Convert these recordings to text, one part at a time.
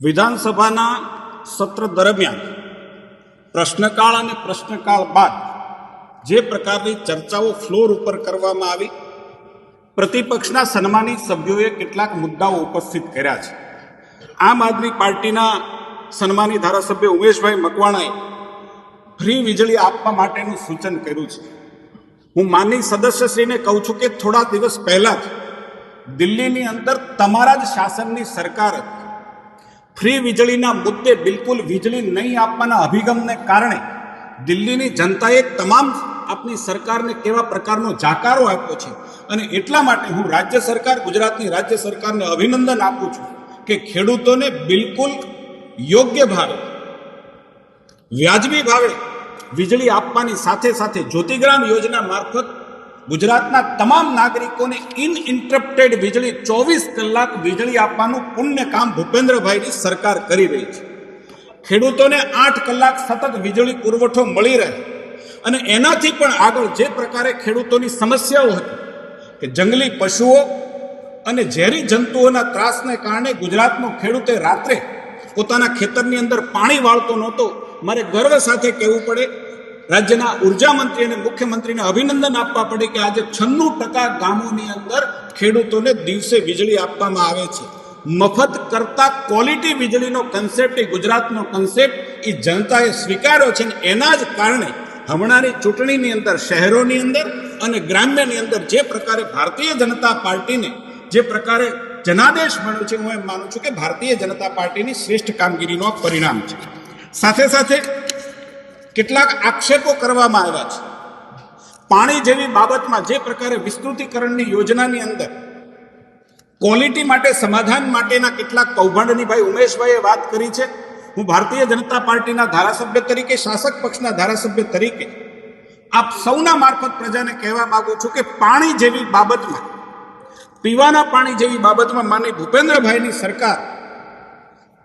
વિધાનસભાના સત્ર દરમિયાન પ્રશ્નકાળ અને પ્રશ્નકાળ બાદ જે પ્રકારની ચર્ચાઓ ફ્લોર ઉપર કરવામાં આવી, પ્રતિપક્ષના સન્માનિત સભ્યોએ કેટલાક મુદ્દાઓ ઉપસ્થિત કર્યા છે. આમ આદમી પાર્ટીના સન્માનિત ધારાસભ્ય ઉમેશભાઈ મકવાણાએ ફ્રી વીજળી આપવા માટેનું સૂચન કર્યું છે. હું માનની સદસ્યશ્રીને કહું છું કે થોડા દિવસ પહેલાં જ દિલ્હીની અંદર તમારા જ શાસનની સરકાર હતી ફ્રી વીજળીના મુદ્દે બિલકુલ વીજળી નહીં આપવાના અભિગમને કારણે દિલ્હીની જનતાએ તમામ આપની સરકારને કેવા પ્રકારનો જાકારો આપ્યો છે અને એટલા માટે હું રાજ્ય સરકાર, ગુજરાતની રાજ્ય સરકારને અભિનંદન આપું છું કે ખેડૂતોને બિલકુલ યોગ્ય ભાવે, વ્યાજબી ભાવે વીજળી આપવાની સાથે સાથે જ્યોતિગ્રામ યોજના મારફત ગુજરાતના તમામ નાગરિકોને ઇનઇન્ટરપ્ટેડ વીજળી, ચોવીસ કલાક વીજળી આપવાનું પુણ્ય કામ ભૂપેન્દ્રભાઈની સરકાર કરી રહી છે. ખેડૂતોને આઠ કલાક સતત વીજળી પુરવઠો મળી રહે. અને એનાથી પણ આગળ જે પ્રકારે ખેડૂતોની સમસ્યાઓ હતી કે જંગલી પશુઓ અને ઝેરી જંતુઓના ત્રાસને કારણે ગુજરાતનો ખેડૂતે રાત્રે પોતાના ખેતરની અંદર પાણી વાળતો નહોતો. મારે ગર્વ સાથે કહેવું પડે રાજ્યના ઊર્જા મંત્રી અને મુખ્યમંત્રીને અભિનંદન આપવા પડે કે આજે છન્નું ટકા ગામોની અંદર ખેડૂતોને દિવસે વીજળી આપવામાં આવે છે. મફત કરતા ક્વોલિટી વીજળીનો કન્સેપ્ટ એ ગુજરાતનો કન્સેપ્ટ એ જનતાએ સ્વીકાર્યો છે અને એના જ કારણે હમણાંની ચૂંટણીની અંદર, શહેરોની અંદર અને ગ્રામ્યની અંદર જે પ્રકારે ભારતીય જનતા પાર્ટીને, જે પ્રકારે જનાદેશ મળ્યો છે, હું એમ માનું છું કે ભારતીય જનતા પાર્ટીની શ્રેષ્ઠ કામગીરીનું પરિણામ છે. સાથે સાથે કેટલાક આક્ષેપો કરવામાં આવ્યા છે. પાણી જેવી બાબતમાં જે પ્રકારે વિસ્તૃતિકરણની યોજનાની અંદર ક્વોલિટી માટે, સમાધાન માટેના કેટલાક કૌભાંડની ભાઈ ઉમેશભાઈએ વાત કરી છે. હું ભારતીય જનતા પાર્ટીના ધારાસભ્ય તરીકે, શાસક પક્ષના ધારાસભ્ય તરીકે આપ સૌના મારફત પ્રજાને કહેવા માગું છું કે પાણી જેવી બાબતમાં, પીવાના પાણી જેવી બાબતમાં માની ભૂપેન્દ્રભાઈની સરકાર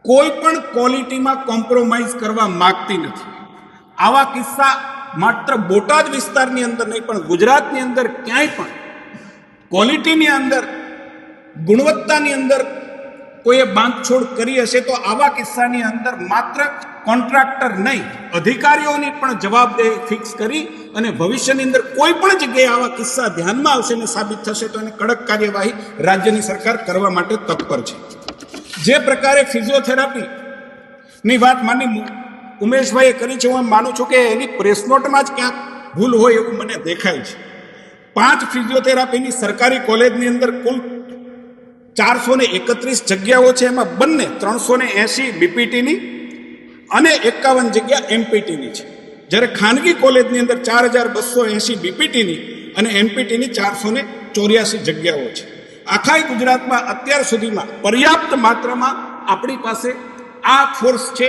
કોઈ પણ ક્વોલિટીમાં કોમ્પ્રોમાઇઝ કરવા માગતી નથી. આવા કિસ્સા માત્ર બોટાદ વિસ્તારની અંદર નહીં, પણ ગુજરાતની અંદર ક્યાંય પણ ક્વોલિટીની અંદર, ગુણવત્તાની અંદર કોઈએ બાંધછોડ કરી હશે તો આવા કિસ્સાની અંદર માત્ર કોન્ટ્રાક્ટર નહીં, અધિકારીઓની પણ જવાબદેહી ફિક્સ કરી અને ભવિષ્યની અંદર કોઈ પણ જગ્યાએ આવા કિસ્સા ધ્યાનમાં આવશે ને સાબિત થશે તો એને કડક કાર્યવાહી રાજ્યની સરકાર કરવા માટે તત્પર છે. જે પ્રકારે ફિઝિયોથેરાપી ની વાત માની ઉમેશભાઈએ કરી છે, હું માનું છું કે એની પ્રેસ નોટમાં જ ક્યાંક ભૂલ હોય એવું મને દેખાય છે. પાંચ ફિઝિયોથેરાપીની સરકારી કોલેજની અંદર કુલ ચારસો ને એકત્રીસ જગ્યાઓ છે, એમાં બંને ત્રણસો ને એંસી બીપીટીની અને એકાવન જગ્યા એમપીટીની છે. જ્યારે ખાનગી કોલેજની અંદર ચાર હજાર બસો એંસી બીપીટીની અને એમપીટીની ચારસો ને ચોર્યાસી જગ્યાઓ છે. આખા ગુજરાતમાં અત્યાર સુધીમાં પર્યાપ્ત માત્રામાં આપણી પાસે આ ફોર્સ છે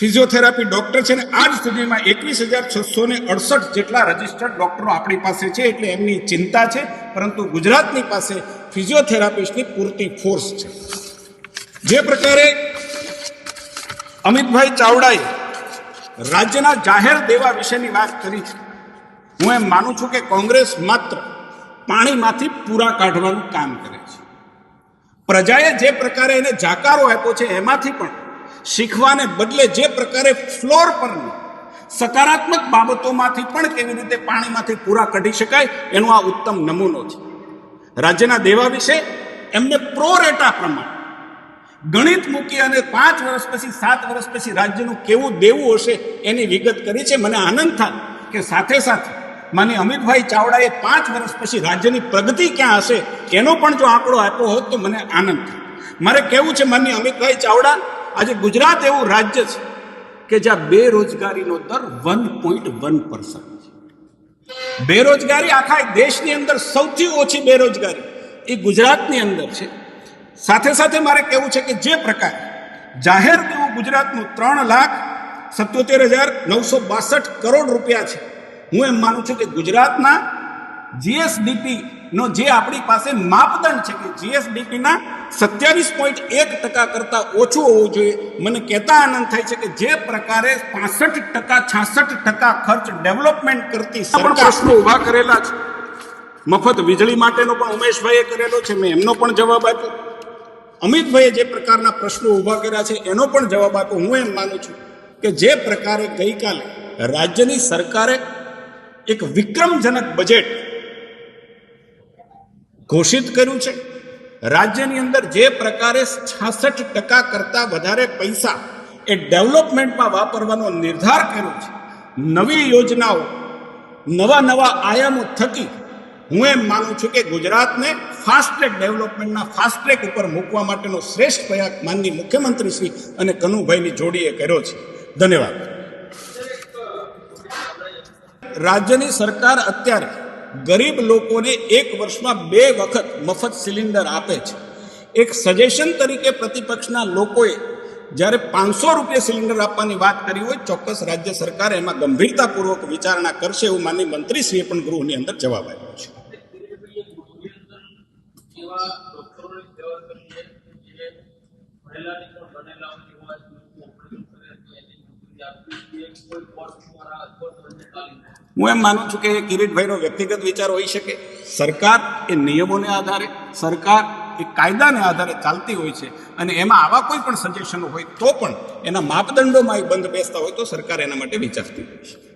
ફિઝિયોથેરાપી ડોક્ટર છે ને, આજ સુધીમાં એકવીસ હજાર છસો ને અડસઠ જેટલા રજિસ્ટર્ડ ડોક્ટરો આપણી પાસે છે એટલે એમની ચિંતા છે, પરંતુ ગુજરાતની પાસે ફિઝિયોથેરાપિસ્ટની પૂરતી ફોર્સ છે. જે પ્રકારે અમિતભાઈ ચાવડાએ રાજ્યના જાહેર દેવા વિશેની વાત કરી છે, હું એમ માનું છું કે કોંગ્રેસ માત્ર પાણીમાંથી પૂરા કાઢવાનું કામ કરે છે. પ્રજાએ જે પ્રકારે એને જાકારો આપ્યો છે, એમાંથી પણ શીખવાને બદલે જે પ્રકારે ફ્લોર પરની સકારાત્મક બાબતોમાંથી પણ કેવી રીતે પાણીમાંથી પૂરા કાઢી શકાય, એનો આ ઉત્તમ નમૂનો છે. રાજ્યના દેવા વિશે એમને પ્રો રેટા પ્રમાણે ગણિત મૂકી અને પાંચ વર્ષ પછી, સાત વર્ષ પછી રાજ્યનું કેવું દેવું હશે એની વિગત કરી છે. મને આનંદ થાય કે સાથે સાથે માની અમિતભાઈ ચાવડાએ પાંચ વર્ષ પછી રાજ્યની પ્રગતિ ક્યાં હશે એનો પણ જો આંકડો આપ્યો હોત તો મને આનંદ થાય. મારે કેવું છે માની અમિતભાઈ ચાવડા આજે ગુજરાત એવું રાજ્ય છે કે જ્યાં બેરોજગારીનો દર વન પોઈન્ટ વન પર્સન્ટ છે. બેરોજગારી આખા દેશની અંદર સૌથી ઓછી બેરોજગારી એ ગુજરાતની અંદર છે. સાથે સાથે મારે કહેવું છે કે જે પ્રકારે જાહેર દેવું ગુજરાતનું ત્રણ લાખ સત્યોતેર હજાર નવસો બાસઠ કરોડ રૂપિયા છે. હું એમ માનું છું કે ગુજરાતના જીએસડીપી નો જે આપણી પાસે માપદંડ છે કે જીએસડીપીના સત્યાવીસ પોઈન્ટ એક ટકા કરતાં ઓછું હોવું જોઈએ. મને કહેતા આનંદ થાય છે કે જે પ્રકારે પાસઠ ટકા છાસઠ ટકા ખર્ચ ડેવલપમેન્ટ કરતી પ્રશ્નો ઊભા કરેલા છે. મફત વીજળી માટેનો પણ ઉમેશભાઈએ કરેલો છે. મેં એમનો પણ જવાબ આપ્યો. અમિતભાઈએ જે પ્રકારના પ્રશ્નો ઊભા કર્યા છે એનો પણ જવાબ આપ્યો. હું એમ માનું છું કે જે પ્રકારે ગઈકાલે રાજ્યની સરકારે એક વિક્રમજનક બજેટ ઘોષિત કર્યું છે. રાજ્યની અંદર જે પ્રકારે છાસઠ ટકા કરતાં વધારે પૈસા એ ડેવલપમેન્ટમાં વાપરવાનો નિર્ધાર કર્યો છે. નવી યોજનાઓ, નવા નવા આયામો થકી હું એમ માનું છું કે ગુજરાતને ફાસ્ટ ટ્રેક ડેવલપમેન્ટના ફાસ્ટ ટ્રેક ઉપર મૂકવા માટેનો શ્રેષ્ઠ પ્રયાસ માનની મુખ્યમંત્રી શ્રી અને કનુભાઈની જોડીએ કર્યો છે. ધન્યવાદ. રાજ્યની સરકાર અત્યારે ગરીબ લોકોને એક વર્ષમાં બે વખત મફત સિલિન્ડર આપે છે. એક સજેશન તરીકે પ્રતિપક્ષના લોકોએ જ્યારે પાંચસો રૂપિયા સિલિન્ડર આપવાની વાત કરી હોય, ચોક્કસ રાજ્ય સરકાર એમાં ગંભીરતાપૂર્વક વિચારણા કરશે એવું માનની મંત્રીશ્રીએ પણ ગૃહની અંદર જવાબ આપ્યો છે. મહિલાની પણ બનેલા હું એમ માનું છું કે કિરીટભાઈનો વ્યક્તિગત વિચાર હોઈ શકે. સરકાર એ નિયમોને આધારે, સરકાર એ કાયદાને આધારે ચાલતી હોય છે અને એમાં આવા કોઈ પણ સજેશનો હોય તો પણ એના માપદંડોમાં એ બંધ બેસતા હોય તો સરકાર એના માટે વિચારતી હોય છે.